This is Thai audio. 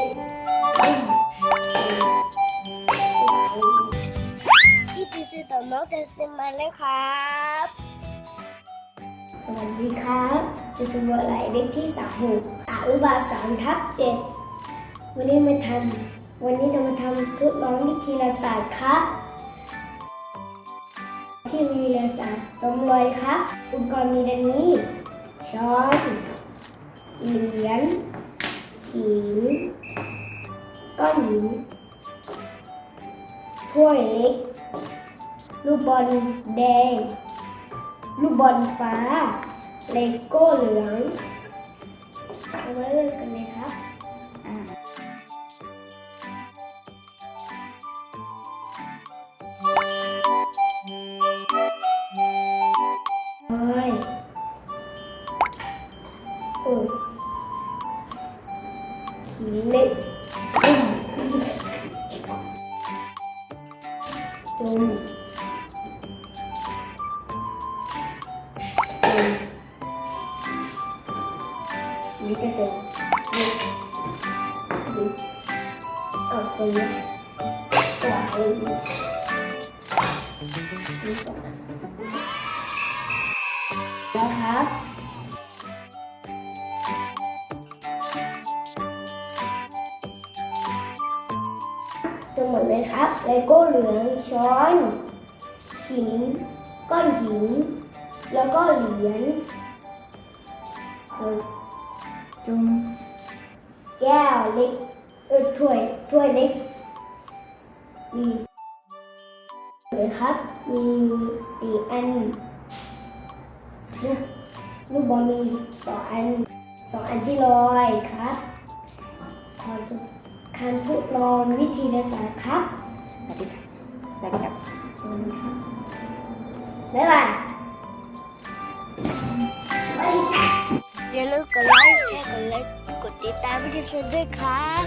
พี่พีซีต่อน้องจสซิมาแล้วครับ สวัสดีครับจะเป็นวันไหลเด็กที่สามหกอุบาสามทับเจ็ดวันนี้มาทำวันนี้จะมาทำทดลองวิทยาศาสตร์ครับที่วิทยาศาสตร์จมลอยครับอุปกรณ์มีดังนี้ ช้อนเหรียญหิน ก้อนหินถ้วยเล็ก ลูกบอลแดง ลูกบอลฟ้า เลโก้เหลืองเอาไว้เริ่มกันเลยครับอ่าโอ้ยโอ้ย เล็กจุ่มจมนี่ก็จะนี่นี่เอาตรงนี้วางนี่ก่อนแล้วครับ หมดเลยครับเลโก้เหลืองช้อนหินก้อนหิน แล้วก็เหรียญเออจุ่มแก้วเล็กเออถ้วยถ้วยเล็กมีเลยครับ มีสี่อันลูกลูกบอลมีสองอันสองอันที่ลอยครับขอดู การทดลองวิธีศาสารครับสวัสดีค่ะสวัสดีครับสวัสดีครับบ๊ายบายอย่าลืมกดไลค์แชร์กดไลค์กดติดตามพี่พีซีด้วยครับ